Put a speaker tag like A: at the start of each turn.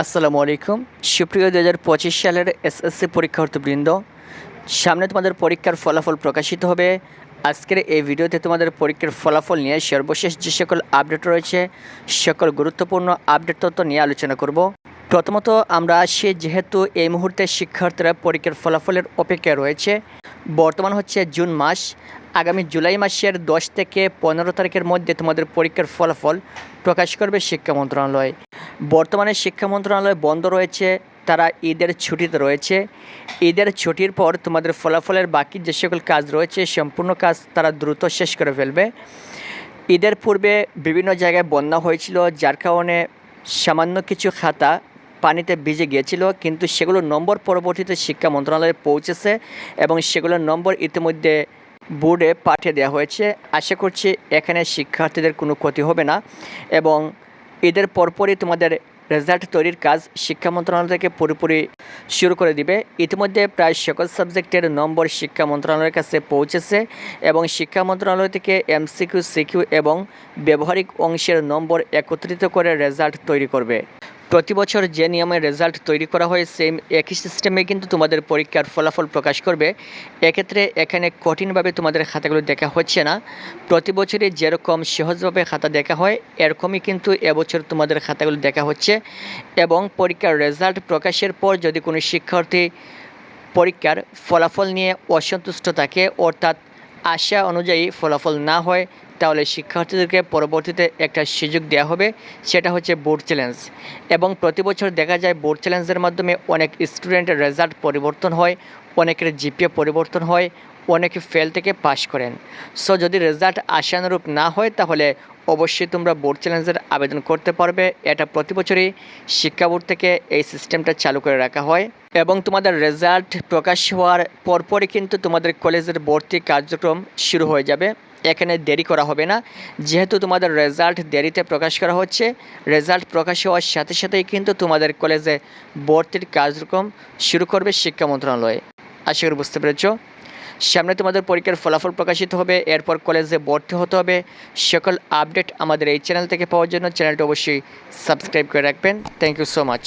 A: আসসালামু আলাইকুম। সুপ্রিয় দু হাজার পঁচিশ সালের এসএসসি পরীক্ষার্থীবৃন্দ, সামনে তোমাদের পরীক্ষার ফলাফল প্রকাশিত হবে। আজকের এই ভিডিওতে তোমাদের পরীক্ষার ফলাফল নিয়ে সর্বশেষ যে সকল আপডেট রয়েছে, সকল গুরুত্বপূর্ণ আপডেট তথ্য নিয়ে আলোচনা করব। প্রথমত আমরা আসি, যেহেতু এই মুহূর্তে শিক্ষার্থীরা পরীক্ষার ফলাফলের অপেক্ষায় রয়েছে, বর্তমান হচ্ছে জুন মাস। আগামী জুলাই মাসের দশ থেকে পনেরো তারিখের মধ্যে তোমাদের পরীক্ষার ফলাফল প্রকাশ করবে শিক্ষা মন্ত্রণালয়। বর্তমানে শিক্ষা মন্ত্রণালয় বন্ধ রয়েছে, তারা ঈদের ছুটিতে রয়েছে। ঈদের ছুটির পর তোমাদের ফলাফলের বাকি যে সকল কাজ রয়েছে, সম্পূর্ণ কাজ তারা দ্রুত শেষ করে ফেলবে। ঈদের পূর্বে বিভিন্ন জায়গায় বন্যা হয়েছিল, যার কারণে সামান্য কিছু খাতা পানিতে ভিজে গিয়েছিল, কিন্তু সেগুলোর নম্বর পরবর্তীতে শিক্ষা মন্ত্রণালয়ে পৌঁছেছে এবং সেগুলোর নম্বর ইতিমধ্যে বোর্ডে পাঠিয়ে দেওয়া হয়েছে। আশা করছি এখানে শিক্ষার্থীদের কোনো ক্ষতি হবে না এবং ঈদের পরপরই তোমাদের রেজাল্ট তৈরির কাজ শিক্ষা মন্ত্রণালয় থেকে পুরোপুরি শুরু করে দিবে। ইতিমধ্যে প্রায় সকল সাবজেক্টের নম্বর শিক্ষা মন্ত্রণালয়ের কাছে পৌঁছেছে এবং শিক্ষা মন্ত্রণালয় থেকে এমসিকিউ সিকিউ এবং ব্যবহারিক অংশের নম্বর একত্রিত করে রেজাল্ট তৈরি করবে। প্রতি বছর যে নিয়মে রেজাল্ট তৈরি করা হয় সেম একই সিস্টেমে কিন্তু তোমাদের পরীক্ষার ফলাফল প্রকাশ করবে। এক্ষেত্রে এখানে কঠিনভাবে তোমাদের খাতাগুলো দেখা হচ্ছে না। প্রতি বছরই যেরকম সহজভাবে খাতা দেখা হয়, এরকমই কিন্তু এবছর তোমাদের খাতাগুলো দেখা হচ্ছে। এবং পরীক্ষার রেজাল্ট প্রকাশের পর যদি কোনো শিক্ষার্থী পরীক্ষার ফলাফল নিয়ে অসন্তুষ্ট থাকে, অর্থাৎ আশা অনুযায়ী ফলাফল না হয় তাহলে শিক্ষার্থীদেরকে পরবর্তীতে একটা সুযোগ দেওয়া হবে, সেটা হচ্ছে বোর্ড চ্যালেঞ্জ এবং প্রতি বছর দেখা যায় বোর্ড চ্যালেঞ্জের মাধ্যমে অনেক স্টুডেন্টের রেজাল্ট পরিবর্তন হয়, অনেকের জিপিএ পরিবর্তন হয়, অনেকে ফেল থেকে পাশ করেন। সো যদি রেজাল্ট আশানুরূপ না হয়, তাহলে অবশ্যই তোমরা বোর্ড চ্যালেঞ্জের আবেদন করতে পারবে। এটা প্রতি বছরই শিক্ষা বোর্ড থেকে এই সিস্টেমটা চালু করে রাখা হয়। এবং তোমাদের রেজাল্ট প্রকাশ হওয়ার পরপরই কিন্তু তোমাদের কলেজের ভর্তি কার্যক্রম শুরু হয়ে যাবে। এখানে দেরি করা হবে না। যেহেতু তোমাদের রেজাল্ট দেরিতে প্রকাশ করা হচ্ছে রেজাল্ট প্রকাশ হওয়ার সাথে সাথেই কিন্তু তোমাদের কলেজে ভর্তির কার্যক্রম শুরু করবে শিক্ষা মন্ত্রণালয়। আশা করি বুঝতে পেরেছ। সামনে তোমাদের পরীক্ষার ফলাফল প্রকাশিত হবে, এরপর কলেজে ভর্তি হতে হবে। সকল আপডেট আমাদের এই চ্যানেল থেকে পাওয়ার জন্য চ্যানেলটা অবশ্যই সাবস্ক্রাইব করে রাখবেন। Thank you so much